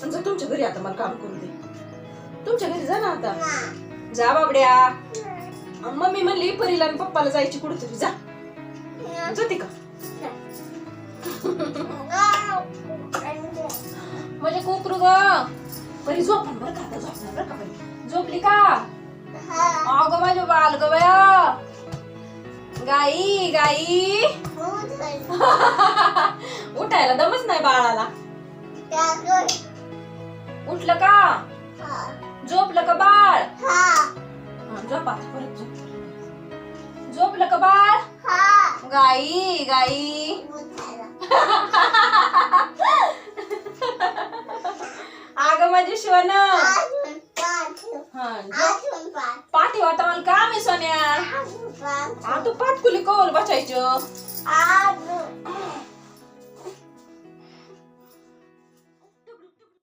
म्हणजे तुमच्या घरी आता मला काम करू दे. तुमच्या घरी जा ना आता. जा बाबड्या. मम्मी म्हणली परीला आणि पप्पाला जायची कुठेतरी. जा. जाते का? म्हणजे कोकरू ग. परी झोपणार बरं का आता? झोपणार बरं का परी? झोपली का? अगं माझ्या बाल ग गाई गाई. उठायला दमच नाही बाळाला. उठलं का? झोपलं का बाळ? झोपा परत झोप. झोपलं का बाळ? गाई गाई. अगं माझी शिवन हा पाठी होता मला काम आहे सोन्या? आ तू पाटकुली कौल बसायचं.